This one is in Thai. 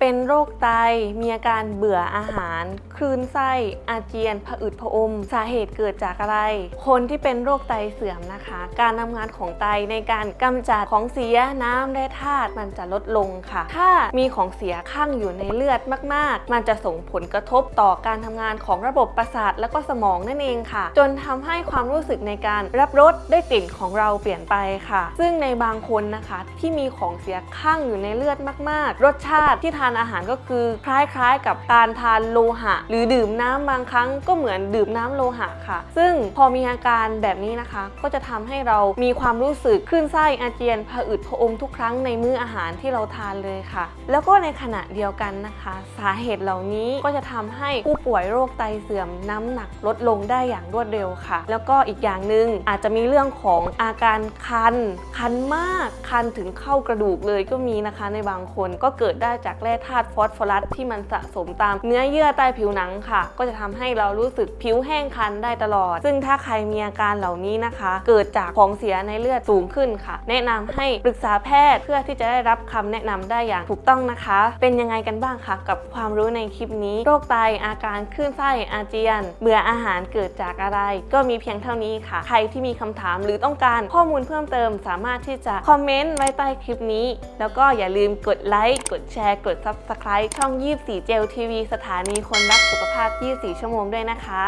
เป็นโรคไต มีอาการเบื่ออาหาร คลื่นไส้ อาเจียน ผะอืดผะอม สาเหตุเกิดจากอะไร คนที่เป็นโรคไตเสื่อมนะคะ การทำงานของไตในการกำจัดของเสียน้ำและธาตุมันจะลดลงค่ะ ถ้ามีของเสียข้างอยู่ในเลือดมาก ๆ มันจะส่งผลกระทบต่อการทำงานของระบบประสาทและก็สมองนั่นเองค่ะ จนทำให้ความรู้สึกในการรับรสได้กลิ่นของเราเปลี่ยนไปค่ะ ซึ่งในบางคนนะคะที่มีของเสียข้างอยู่ในเลือดมาก ๆ รสชาติที่ทานอาหารก็คือคล้ายๆ กับการทานโลหะ หรือดื่มน้ำบางครั้งก็เหมือนดื่มน้ำโลหะค่ะ ซึ่งพอมีอาการแบบนี้นะคะ ก็จะทำให้เรามีความรู้สึกคลื่นไส้อาเจียนผะอืดผะอมทุกครั้งในมื้ออาหารที่เราทานเลยค่ะ แล้วก็ในขณะเดียวกันนะคะ สาเหตุเหล่านี้ก็จะทำให้ผู้ป่วยโรคไตเสื่อมน้ำหนักลดลงได้อย่างรวดเร็วค่ะ แล้วก็อีกอย่างหนึ่งอาจจะมีเรื่องของอาการคัน คันมาก คันถึงเข้ากระดูกเลยก็มีนะคะในบางคนก็เกิดได้จากแร่ธาตุฟอสฟอรัสที่มันสะสมตามเนื้อเยื่อใต้ผิวหนังค่ะ ก็จะทำให้เรารู้สึกผิวแห้งคันได้ตลอด ซึ่งถ้าใครมีอาการเหล่านี้นะคะ เกิดจากของเสียในเลือดสูงขึ้นค่ะ แนะนำให้ปรึกษาแพทย์เพื่อที่จะได้รับคำแนะนำได้อย่างถูกต้องนะคะ เป็นยังไงกันบ้างคะกับความรู้ในคลิปนี้ โรคไตอาการคลื่นไส้อาเจียน เบื่ออาหารเกิดจากอะไร ก็มีเพียงเท่านี้ค่ะ ใครที่มีคำถามหรือต้องการข้อมูลเพิ่มเติม สามารถที่จะคอมเมนต์ไว้ใต้คลิปนี้ แล้วก็อย่าลืมกดไลค์กดแชร์กด Subscribe ช่อง 24เจลทีวีสถานีคนรักสุขภาพ 24 ชั่วโมงด้วยนะคะ